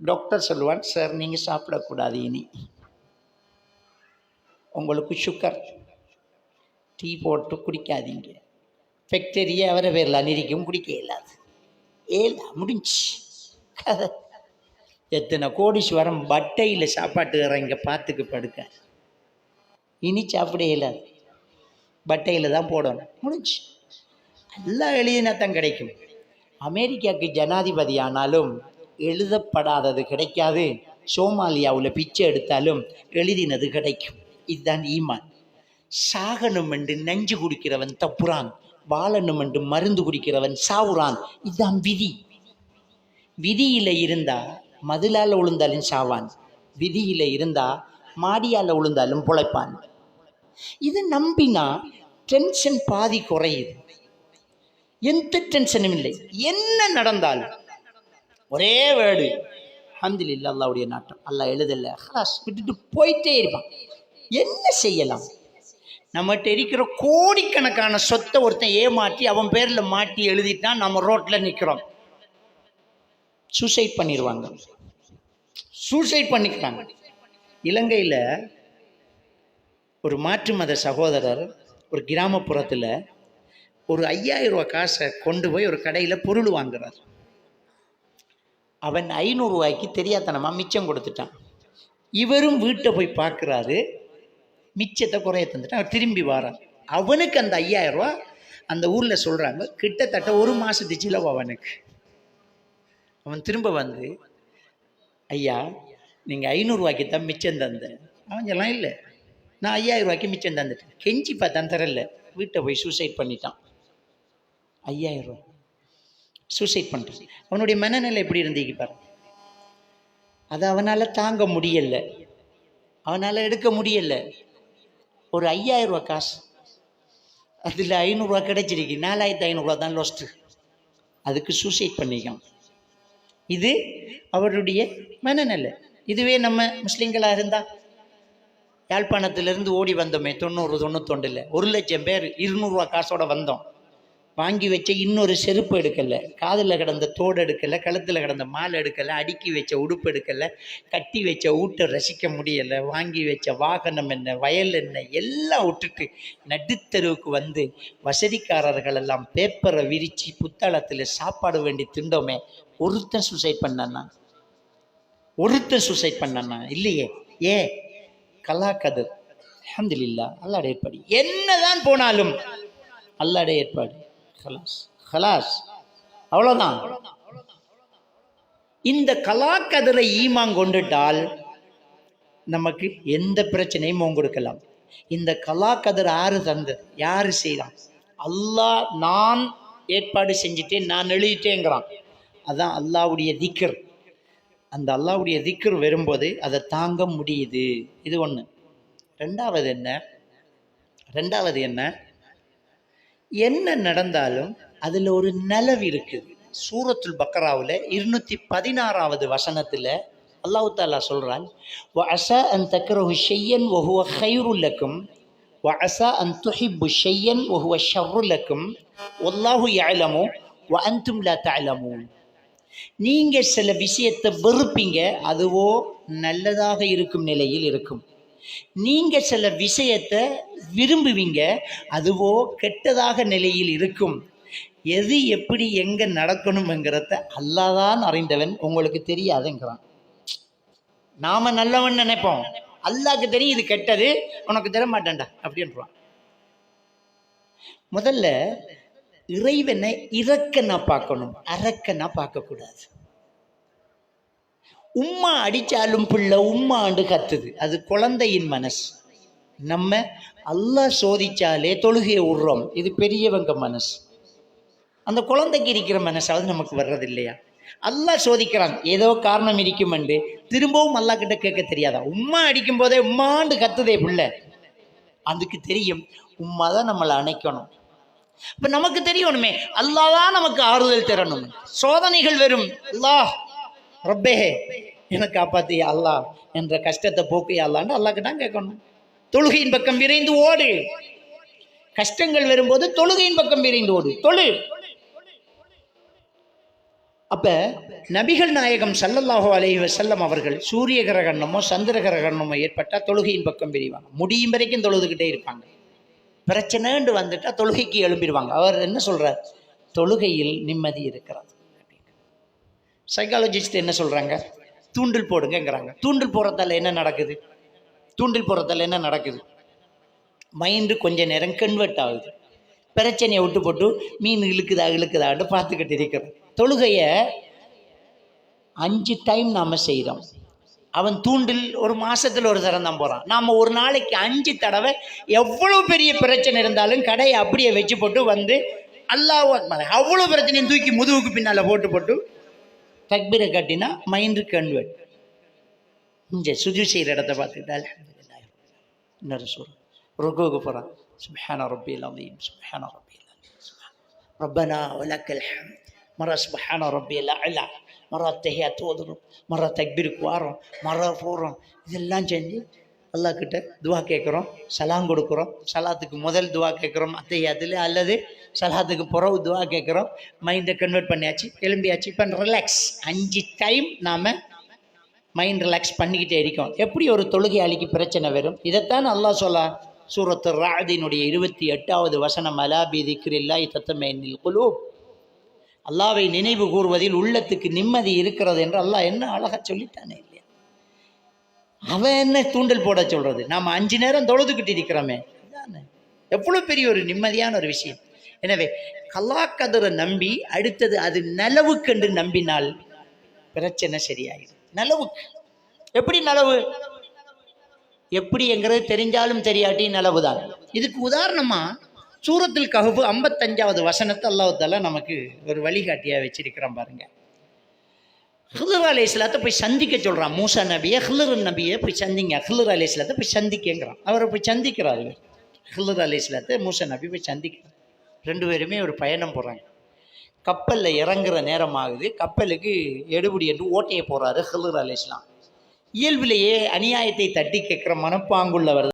Doctor சொல்லுவான் sir நீங்கள் சாப்பிடக்கூடாது இனி. உங்களுக்கு சுகர் டீ போட்டு குடிக்காதீங்க. ஃபேக்டரியை அவரை பேரில் அநிரிக்கும் குடிக்க இயலாது. ஏலா முடிஞ்சு கதை. எத்தனை கோடீஸ்வரம் பட்டையில் சாப்பாட்டு இறங்க பார்த்துக்கு படுக்க. இனி சாப்பிட இயலாது. பட்டையில் தான் போடணும். முடிஞ்சு எல்லாம் எழுதினா தான் கிடைக்கும். அமெரிக்காவுக்கு ஜனாதிபதி ஆனாலும் எழுதப்படாதது கிடைக்காது. சோமாலியாவில் பிச்சை எடுத்தாலும் எழுதினது கிடைக்கும். இதுதான் ஈமான். சாகணும் என்று நஞ்சு குடிக்கிறவன் தப்புறான். வாழணும் என்று மருந்து குடிக்கிறவன் சாவுறான். இதுதான் விதி. விதியில் இருந்தா மதிலால் விழுந்தாலும் சாவான். விதியில் இருந்தா மாடியால் விழுந்தாலும் பொழைப்பான். இது நம்பினா டென்ஷன் பாதி குறையுது. எந்த டென்ஷனும் இல்லை. என்ன நடந்தாலும் ஒரே வேர்டு. அஹமதுல்ல அல்லாவுடைய நாட்டம். அல்லா எழுதல. ஹலாஸ் விட்டுட்டு போயிட்டே இருப்பான். என்ன செய்யலாம்? நம்மகிட்ட இருக்கிற கோடிக்கணக்கான சொத்தை ஒருத்தன் ஏமாற்றி அவன் பேரில் மாட்டி எழுதிட்டான் நம்ம ரோட்டில் நிற்கிறோம் சூசைட் பண்ணிடுவாங்க சூசைட் பண்ணிக்கிட்டாங்க. இலங்கையில் ஒரு மாற்று மத சகோதரர் ஒரு கிராமப்புறத்தில் ஒரு ஐயாயிரம் ரூபா காசை கொண்டு போய் ஒரு கடையில் பொருள் வாங்குறார். அவன் ஐநூறுரூவாய்க்கு தெரியாதனமாக மிச்சம் கொடுத்துட்டான். இவரும் வீட்டை போய் பார்க்குறாரு. மிச்சத்தை குறைய தந்துட்டான் அவர் திரும்பி வரான் அவனுக்கு அந்த ஐயாயிரரூவா அந்த ஊரில் சொல்கிறாங்க கிட்டத்தட்ட ஒரு மாதத்து செலவு அவனுக்கு. அவன் திரும்ப வந்து ஐயா நீங்கள் ஐநூறுரூவாய்க்கு தான் மிச்சம் தந்தேன். அவன் எல்லாம் இல்லை. நான் ஐயாயிரரூவாய்க்கு மிச்சம் தந்துட்டேன். கெஞ்சி பார்த்தான் தரல வீட்டை போய் சூசைட் பண்ணிட்டான். ஐயாயிரம் சூசைட் பண்ணுறான் அவனுடைய மனநிலை எப்படி இருந்தீங்க பாரு. அது அவனால் தாங்க முடியல. அவனால் எடுக்க முடியல. ஒரு ஐயாயிரம் ரூபா காசு. அதில் ஐநூறுரூவா கிடைச்சிருக்கு. நாலாயிரத்து ஐநூறுரூவா தான் லோஸ்ட்டு அதுக்கு சூசைட் பண்ணிக்கான் இது அவருடைய மனநிலை. இதுவே நம்ம முஸ்லீம்களாக இருந்தால் யாழ்ப்பாணத்திலிருந்து ஓடி வந்தோமே தொண்ணூறு தொண்ணூத்தொண்டில் ஒரு லட்சம் பேர் இருநூறுவா காசோட வந்தோம். வாங்கி வச்ச இன்னொரு செருப்பு எடுக்கலை. காதில் கிடந்த தோடு எடுக்கலை கழுத்தில் கிடந்த மாலை எடுக்கலை அடுக்கி வச்ச உடுப்பு எடுக்கலை கட்டி வச்ச ஊட்டை ரசிக்க முடியலை வாங்கி வச்ச வாகனம் என்ன வயல் என்ன எல்லாம் விட்டுட்டு நடுத்தருவுக்கு வந்து வசதிக்காரர்கள் எல்லாம் பேப்பரை விரித்து புத்தளத்தில் சாப்பாடு வேண்டி திண்டோமே ஒருத்தன் சூசைட் பண்ணண்ணா ஒருத்தன் சூசைட் பண்ணண்ணா இல்லையே. ஏ கலாக்கதர். அஹமதுல்லா அல்லாட ஏற்பாடு. என்னதான் போனாலும் அல்லாட ஏற்பாடு. ஹலாஸ் ஹலாஸ் அவ்வளோதான் இந்த கலாக்கதிரை ஈமான் கொண்டுட்டால் நமக்கு எந்த பிரச்சனையும் கொடுக்கலாம். இந்த கலாக்கதிர் யாரு தந்து யாரு செய்யலாம் அல்லாஹ் நான் ஏற்பாடு செஞ்சுட்டேன் நான் எழுதிட்டேங்கிறான். அதான் அல்லாவுடைய திக்கர் அந்த அல்லாவுடைய திக்கர் வரும்போது அதை தாங்க முடியுது. இது ஒன்று ரெண்டாவது என்ன? ரெண்டாவது என்ன? என்ன நடந்தாலும் அதில் ஒரு நலவு இருக்குது சூரத்துல் பக்கராவில் இருநூற்றி பதினாறாவது வசனத்தில் அல்லாஹு தாலா சொல்கிறான் வ அசா அன் தக்ரஹு ஷையன் ஒஹுவ ஹைருல்லக்கும் வ அசா அன் துஹிப்பு ஷெய்யன் ஒஹுவ ஷர்ருல்லக்கும் ஒல்லாஹு யாழமோ வ அன்தும் லா தலமோ நீங்கள் சில விஷயத்தை வெறுப்பீங்க அதுவோ நல்லதாக இருக்கும் நிலையில் இருக்கும். நீங்கள் சில விஷயத்தை விரும்புவீங்க அதுவோ கெட்டதாக நிலையில் இருக்கும். எது எப்படி எங்கே நடக்கணுங்கிறத அல்லாதான் அறிந்தவன் உங்களுக்கு தெரியாதுங்கிறான். நாம நல்லவன் நினைப்போம். அல்லாக்கு தெரியும் இது கெட்டது உனக்கு தர மாட்டேன்டா அப்படின்றான். முதல்ல இறைவனை இறக்கனா பார்க்கணும் அரக்கனா பார்க்கக்கூடாது. உம்மா அடித்தாலும் பிள்ளை உம்மாண்டு கத்துது. அது குழந்தையின் மனசு. நம்ம அல்லாஹ் சோதிச்சாலே தொழுகையை விடுறோம் இது பெரியவங்க மனசு. அந்த குழந்தைக்கு இருக்கிற மனசாவது நமக்கு வர்றது இல்லையா அல்லாஹ் சோதிக்கிறான். ஏதோ காரணம் இருக்குமெண்டு திரும்பவும் அல்லா கிட்ட கேட்க தெரியாதா? உம்மா அடிக்கும் போதே உம்மாண்டு கத்துதே பிள்ளை. அதுக்கு தெரியும். உம்மா தான் நம்மளை அணைக்கணும். இப்போ நமக்கு தெரியணுமே அல்லாஹ் தான் நமக்கு ஆறுதல் தரணும். சோதனைகள் வரும். அல்லாஹ் ரப்பே. எனக்கு காப்பாத்தியா அல்லாஹ் என்ற கஷ்டத்தை போக்கியா அல்லான்னு அல்லாக்கு தான் கேட்கணும். தொழுகையின் பக்கம் விரைந்து ஓடு. கஷ்டங்கள் வரும்போது தொழுகையின் பக்கம் விரைந்து ஓடு. தொழு. அப்ப நபிகள் நாயகம் சல்லல்லாஹோ அலைஹி செல்லம் அவர்கள் சூரிய கிரகணமோ சந்திர கிரகணமோ ஏற்பட்டால் தொழுகையின் பக்கம் பிரிவாங்க முடியும் வரைக்கும் தொழுதுகிட்டே இருப்பாங்க. பிரச்சனைன்னு வந்துட்டா தொழுகைக்கு எழும்பிடுவாங்க. அவர் என்ன சொல்றார்? தொழுகையில் நிம்மதி இருக்கிறது. சைக்காலஜிஸ்ட் என்ன சொல்றாங்க? தூண்டில் போடுங்கங்கிறாங்க. தூண்டில் போகிறதால என்ன நடக்குது? தூண்டில் போகிறதால என்ன நடக்குது? மைண்டு கொஞ்ச நேரம் கன்வெர்ட் ஆகுது. பிரச்சனையை விட்டு போட்டு மீன் இழுக்குதா இழுக்குதான்னு பார்த்துக்கிட்டு இருக்கிறோம். தொழுகையை அஞ்சு டைம் நாம் செய்கிறோம் அவன் தூண்டில் ஒரு மாதத்தில் ஒரு தரம் தான் போகிறான் நாம் ஒரு நாளைக்கு அஞ்சு தடவை எவ்வளோ பெரிய பிரச்சனை இருந்தாலும் கடையை அப்படியே வச்சு போட்டு வந்து அல்லாஹ் அவ்வளோ பிரச்சனையும் தூக்கி முதுகுக்கு பின்னால் போட்டு போட்டு தக்பீரை கட்டினா மைண்டு கன்வெர்ட் இங்கே சுஜி செய்கிற இடத்த பார்த்துக்கிட்டா இன்னொரு சூறு. ருக்குவுக்கு போகிறான் சுபஹான ரப்பி அலீம். சுபஹான ரப்பி அலீம். சுப்ஹான. ரப்பனா வலக்கல் ஹம்த். மர சுப்ஹான ரப்பில் அலா. மர ஓதுறோம் மர தக்பீருக்கு வாரோம். மர போகிறோம் இதெல்லாம் செஞ்சு அல்லாஹ் கிட்ட துவா கேட்குறோம். சலாம் கொடுக்குறோம். சலாத்துக்கு முதல் துவா கேட்குறோம். அத்தையாத்தில் அல்லது சலாத்துக்கு பிறகு துவா கேட்குறோம் மைண்டை கன்வெர்ட் பண்ணியாச்சு எலும்பியாச்சு இப்போ ரிலாக்ஸ் அஞ்சு டைம் நாம் மைண்ட் ரிலாக்ஸ் பண்ணிக்கிட்டே இருக்கோம். எப்படி ஒரு தொழுகையாளிக்கு பிரச்சனை வரும்? இதைத்தான் அல்லாஹ் சொல்ல சூரத்து ராதினுடைய இருபத்தி எட்டாவது வசனம் அலாபி திக்ரில்லாய் தத்தமேனில் குலூ அல்லாவை நினைவு கூறுவதில் உள்ளத்துக்கு நிம்மதி இருக்கிறது என்று அல்லாஹ் என்ன அழகாக சொல்லித்தானே இல்லையா? அவன் என்ன தூண்டல் போட சொல்கிறது நாம் அஞ்சு நேரம் தொழுதுகிட்டு இருக்கிறோமே. எவ்வளோ பெரிய ஒரு நிம்மதியான ஒரு விஷயம். எனவே கல்லாக்கதிரை நம்பி அடுத்தது அது நலவுக்கென்று நம்பினால் பிரச்சனை சரியாயிடும் நலவுக்கு எப்படி நலவு? எப்படிங்கிறது தெரிஞ்சாலும் தெரியாட்டி நலவுதான். இதுக்கு உதாரணமா சூரத்தில் கஹுபு ஐம்பத்தஞ்சாவது வசனத்தை அல்லாஹால நமக்கு ஒரு வழிகாட்டியா வச்சிருக்கிறான் பாருங்க. ஹிலர் அலி இஸ்லாத்தை போய் சந்திக்க சொல்கிறான் மூசா நபியை ஹிலர் நபியை போய் சந்திங்க. ஹிலர் அலி இஸ்லாத்தை போய் சந்திக்கங்கிறான். அவரை போய் சந்திக்கிறார் ஹிலர் அலி இஸ்லாத்தை மூசா நபி போய் சந்திக்கிறார். ரெண்டு பேருமே ஒரு பயணம் போகிறாங்க கப்பலில் இறங்குற நேரம் ஆகுது கப்பலுக்கு எடுபடி என்று ஓட்டையை போகிறாரு ஹிலர் அலி இஸ்லாம் இயல்பிலேயே அநியாயத்தை தட்டி கேட்குற மனப்பாங்குள்ளவர்